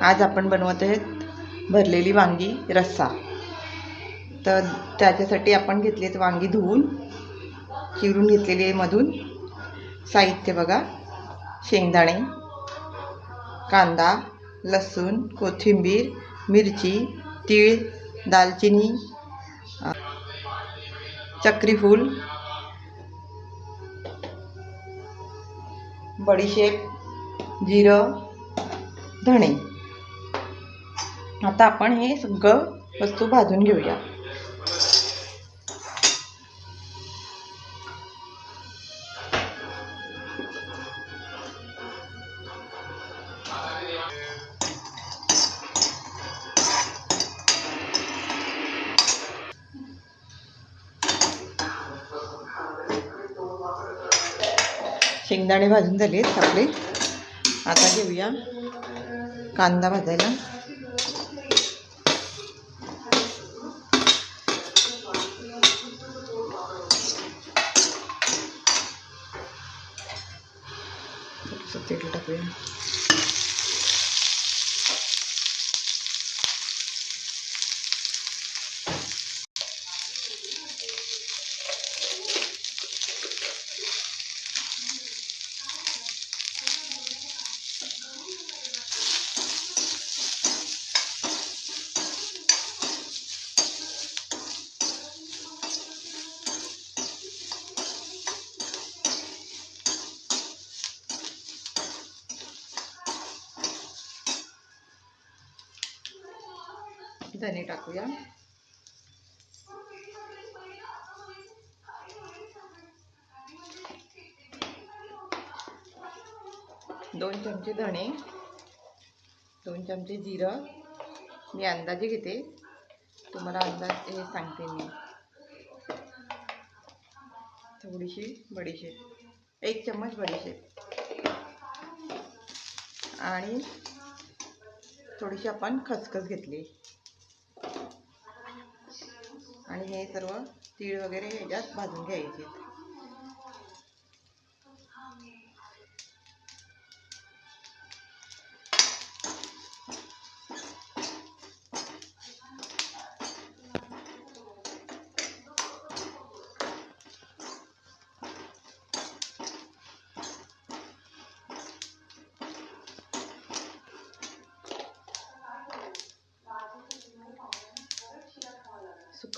आज आपण बनवत आहेत भरलेली वांगी रस्सा. तर त्याच्यासाठी आपण घेतलेत वांगी धुवून चिरून घेतलेली आहे मधून. साहित्य बघा शेंगदाणे कांदा लसूण कोथिंबीर मिरची तीळ दालचिनी चक्रीफूल बडीशेप जिरं धणे. आता आपण हे सगळं वस्तू भाजून घेऊया. शेंगदाणे भाजून झालेत आपले. आता घेऊया कांदा भाजायला. थोडंसं धने टाकूया. दोन चमचे धणे दोन चमचे जिरं. मी अंदाजे घेते. तुम्हाला अंदाज हे सांगते मी. थोडीशी बडीशेप. एक चम्मच बडीशेप. आणि थोडीशी आपण खसखस घेतली. आणि हे सर्व तीळ वगैरे ह्याच्यात भाजून घ्यायचे.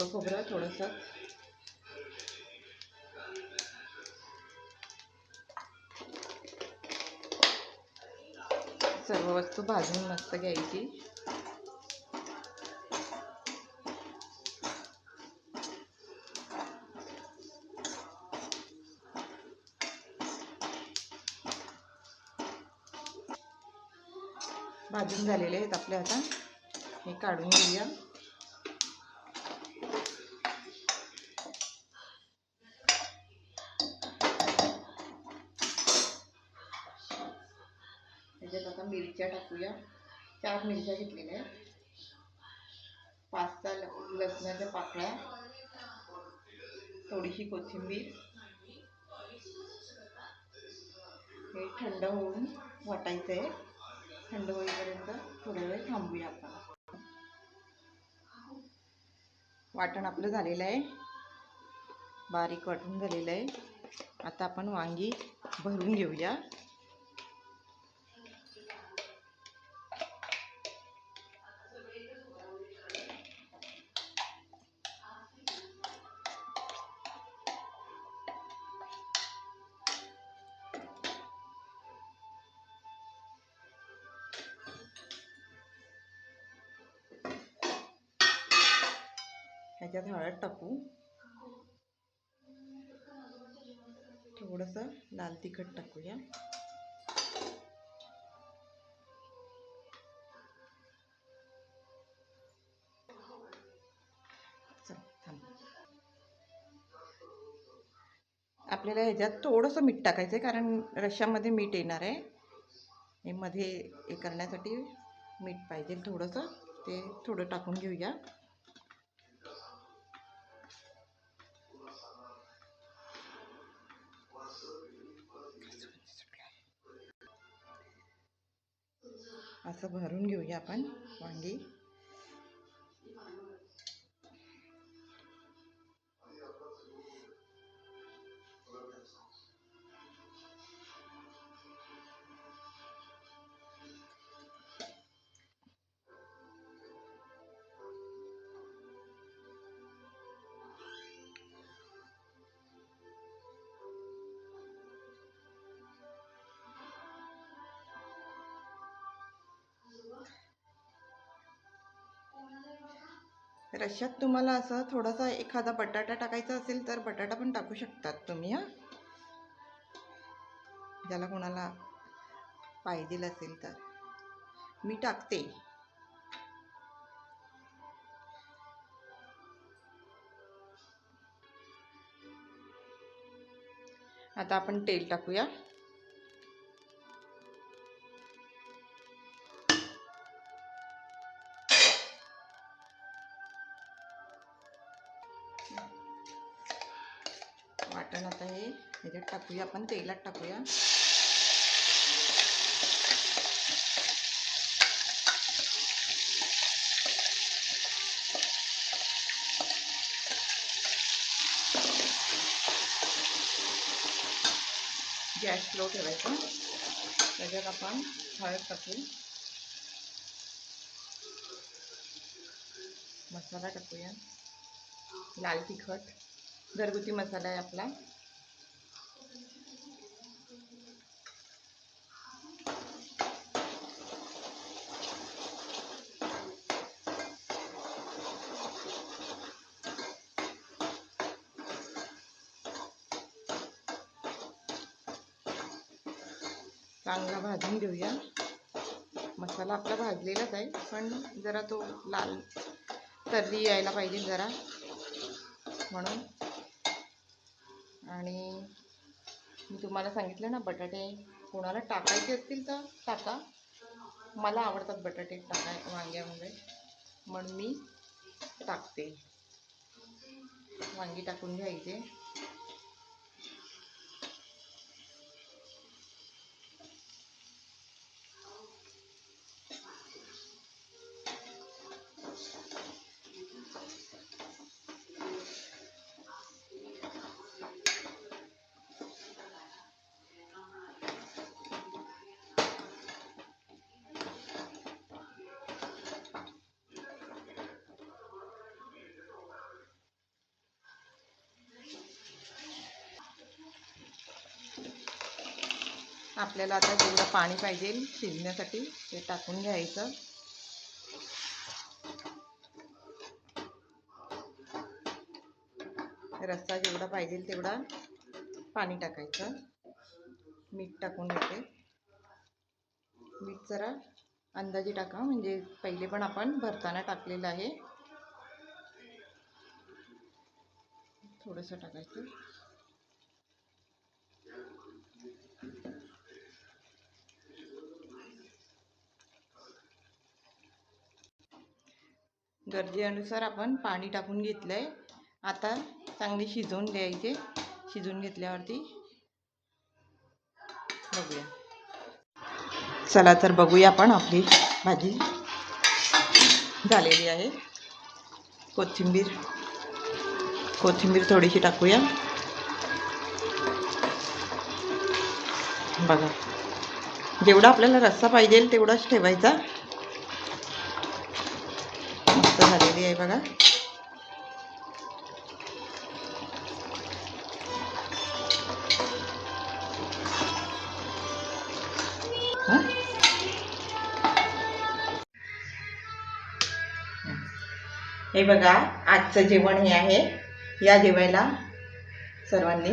सुकं खोबरं थोडंसं. सर्व वस्तू भाजून मस्त घ्यायची. भाजून झालेले आहेत आपले आता. हे काढून घेऊया. मिरच्या टाकूया. चार मिरच्या घेतलेल्या आहेत. पाच सहा लसणाच्या पाकळ्या. थोडीशी कोथिंबीर. हे थंड होऊन वाटायचं आहे थंड होईपर्यंत थोडा वेळ थांबूया आपण वाटण आपलं झालेलं आहे. बारीक वाटून झालेलं आहे. आता आपण वांगी भरून घेऊया. ह्याच्यात हळद टाकू. थोडंसं लाल तिखट टाकूया. चल, आपल्याला ह्याच्यात थोडंसं मीठ टाकायचं आहे कारण रश्श्यामध्ये मीठ येणार आहे. हे मध्ये हे करण्यासाठी मीठ पाहिजे थोडंसं. ते थोडं टाकून घेऊया. असं भरून घेऊया आपण वांगी. रश्श्यात तुम्हाला असं थोडासा एखादा बटाटा टाकायचा असेल तर बटाटा पण टाकू शकतात तुम्ही हां? ज्याला कोणाला पाहिजे असेल तर. मी टाकते. आता आपण तेल टाकूया. टाकूया आपण तेलात टाकूया. गॅस स्लो ठेवायचा. त्याच्यात आपण हळद टाकू मसाला टाकूया. लाल तिखट घरगुती मसाला आहे आपला. चांगला भाजून घेऊया. मसाला आपला भाजलेलाच आहे पण जरा तो लाल तर्री यायला पाहिजे जरा. म्हणून. आणि मी तुम्हाला सांगितलं ना बटाटे कोणाला टाकायचे असतील तर टाका. मला आवडतात बटाटे टाकाय वांग्यामध्ये म्हणून मी टाकते. वांगी टाकून घ्यायचे. आपल्याला आता जेवढं पाणी पाहिजे शिजण्यासाठी ते टाकून घ्यायचं. रस्सा जेवढा पाहिजे तेवढा पाणी टाकायचं. मीठ टाकून घेते. मीठ जरा अंदाजे टाका म्हणजे पहिले पण आपण भरताना टाकलेलं आहे. थोडंसं टाकायचं. गरजेनुसार आपण पाणी टाकून घेतलं आहे आता चांगली शिजवून द्यायचे शिजवून घेतल्यावरती बघूया. चला तर बघूया आपण आपली भाजी झालेली आहे. कोथिंबीर. कोथिंबीर थोडीशी टाकूया. बघा. जेवढा आपल्याला रस्सा पाहिजे तेवढाच ठेवायचा. झालेली आहे बघा. हे बघा आजचं जेवण हे आहे. या जेवायला सर्वांनी